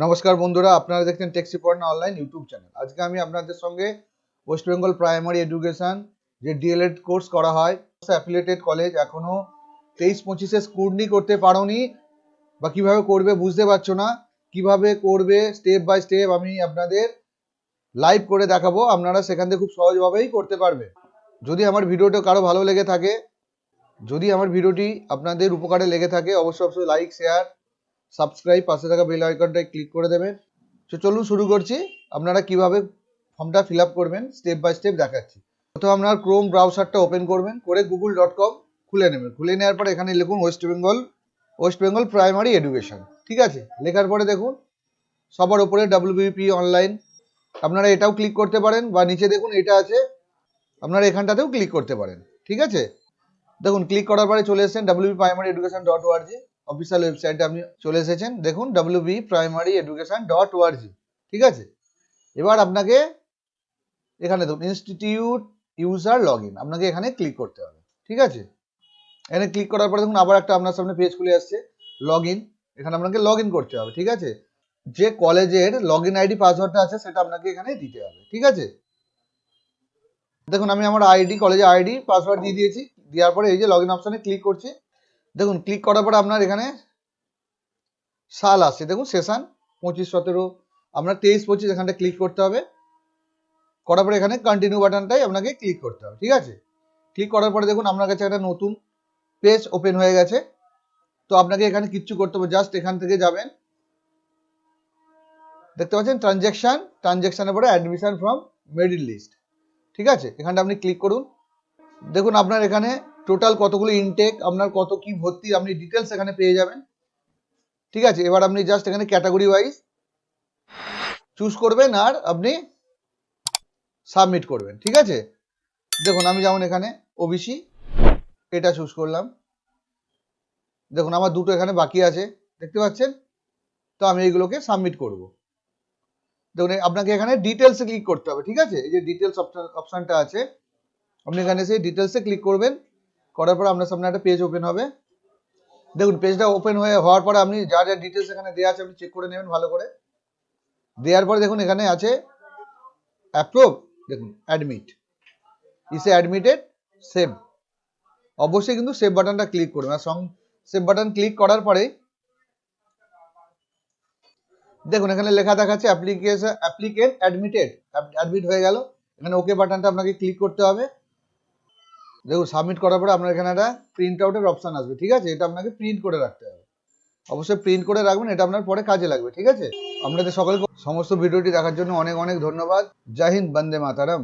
নমস্কার বন্ধুরা, আপনারা দেখছেন টেক্সি পড়না অনলাইন ইউটিউব চ্যানেল আজকে আমি আপনাদের সঙ্গে ওয়েস্ট বেঙ্গল প্রাইমারি এডুকেশন যে ডিএলএড কোর্স করা হয় অ্যাফিলিয়েটেড কলেজ এখনও তেইশ পঁচিশে স্কুটনি করতে পারোনি। বা কীভাবে করবে বুঝতে পারছ না। কীভাবে করবে স্টেপ বাই স্টেপ আমি আপনাদের লাইভ করে দেখাবো। আপনারা সেখান থেকে খুব সহজভাবেই করতে পারবে। যদি আমার ভিডিওটা কারও ভালো লেগে থাকে, যদি আমার ভিডিওটি আপনাদের উপকারে লেগে থাকে, অবশ্যই অবশ্যই লাইক শেয়ার সাবস্ক্রাইব, পাশে থাকা বেল আইকনটায় ক্লিক করে দেবেন। তো চলুন শুরু করছি। আপনারা কীভাবে ফর্মটা ফিল করবেন স্টেপ বাই স্টেপ দেখাচ্ছি। প্রথমে আপনার ক্রোম ব্রাউজারটা ওপেন করবেন, করে গুগল ডট কম খুলে নেবেন। খুলে নেওয়ার পর এখানে লিখুন West Bengal West Bengal primary education ঠিক আছে? লেখার পরে দেখুন, সবার উপরে ডাব্লিউবিপি অনলাইন আপনারা এটাও ক্লিক করতে পারেন বা নিচে দেখুন এটা আছে, আপনারা এখানটাতেও ক্লিক করতে পারেন। ঠিক আছে? দেখুন ক্লিক করার পরে চলে এসেছেন WB primary education dot ORG official ওয়েবসাইটে আপনি চলে এসেছেন। দেখুন WB primary education dot ORG ঠিক আছে? এবার আপনাকে এখানে দেখুন ইনস্টিটিউট ইউজার লগ ইন আপনাকে এখানে ক্লিক করতে হবে। ঠিক আছে? এখানে ক্লিক করার পরে দেখুন, আবার একটা আপনার সামনে পেজ খুলে আসছে লগ ইন এখানে আপনাকে লগ ইন করতে হবে, ঠিক আছে? যে কলেজের লগ ইন আইডি পাসওয়ার্ডটা আছে, সেটা আপনাকে এখানে দিতে হবে, ঠিক আছে? দেখুন, আমি আমার আইডি কলেজের আইডি পাসওয়ার্ড দিয়ে দিয়েছি। দেওয়ার পরে এই যে লগ ইন অপশানে ক্লিক করছি। দেখুন ক্লিক করার পরে আপনার এখানে সাল আসছে। দেখুন সেশন পঁচিশ, সতেরো, আপনার তেইশ, পঁচিশ, এখানটা ক্লিক করতে হবে। করার পরে এখানে কন্টিনিউ বাটনটাই আপনাকে ক্লিক করতে হবে, ঠিক আছে? ক্লিক করার পরে দেখুন, আপনার কাছে একটা নতুন পেজ ওপেন হয়ে গেছে। তো আপনাকে এখানে কিচ্ছু করতে হবে জাস্ট এখান থেকে যাবেন। দেখতে পাচ্ছেন ট্রানজ্যাকশন ট্রানজ্যাকশনের পরে অ্যাডমিশন ফ্রম মেরিট লিস্ট ঠিক আছে? এখানটা আপনি ক্লিক করুন। দেখুন, আপনার এখানে টোটাল কতগুলো ইনটেক আপনার কত কি ভর্তি আপনি ডিটেলস এখানে পেয়ে যাবেন। ঠিক আছে? এবার আপনি জাস্ট এখানে ক্যাটাগরি ওয়াইজ চুজ করবেন আর আপনি সাবমিট করবেন। ঠিক আছে? দেখুন, আমি যেমন এখানে ওবিসি এটা চুজ করলাম। দেখুন, আমার দুটো এখানে বাকি আছে, দেখতে পাচ্ছেন? তো আমি এইগুলোকে সাবমিট করব। দেখুন আপনাকে এখানে ডিটেলসে ক্লিক করতে হবে, ঠিক আছে? এই যে ডিটেলস অপশনটা আছে, আপনি এখানে সেই ডিটেলসে ক্লিক করবেন। করার পর আপনার সামনে একটা পেজ ওপেন হবে। দেখুন পেজটা ওপেন হয়ে হওয়ার পরে আপনি যা যা ডিটেলস এখানে দেওয়া আছে আপনি চেক করে নেবেন ভালো করে। দেওয়ার পরে দেখুন, এখানে আছে অ্যাপ্রুভ দেখুন অ্যাডমিট ইসে অ্যাডমিটেড সেভ অবশ্যই কিন্তু সেভ বাটনটা ক্লিক করবেন। আর সং সেভ বাটন ক্লিক করার পরে দেখুন, এখানে লেখা দেখাচ্ছে অ্যাপ্লিকেশন অ্যাপ্লিকেন্ট অ্যাডমিটেড অ্যাডমিট হয়ে গেল। এখানে ওকে বাটনটা আপনাকে ক্লিক করতে হবে। দেখুন সাবমিট করার পরে আপনার এখানে একটা প্রিন্ট আউটের অপশান আসবে, ঠিক আছে? এটা আপনাকে প্রিন্ট করে রাখতে হবে। অবশ্যই প্রিন্ট করে রাখবেন, এটা আপনার পরে কাজে লাগবে, ঠিক আছে? আপনাদের সকলকে সমস্ত ভিডিওটি দেখার জন্য অনেক অনেক ধন্যবাদ। জয় হিন্দ, বন্দে মাতারাম।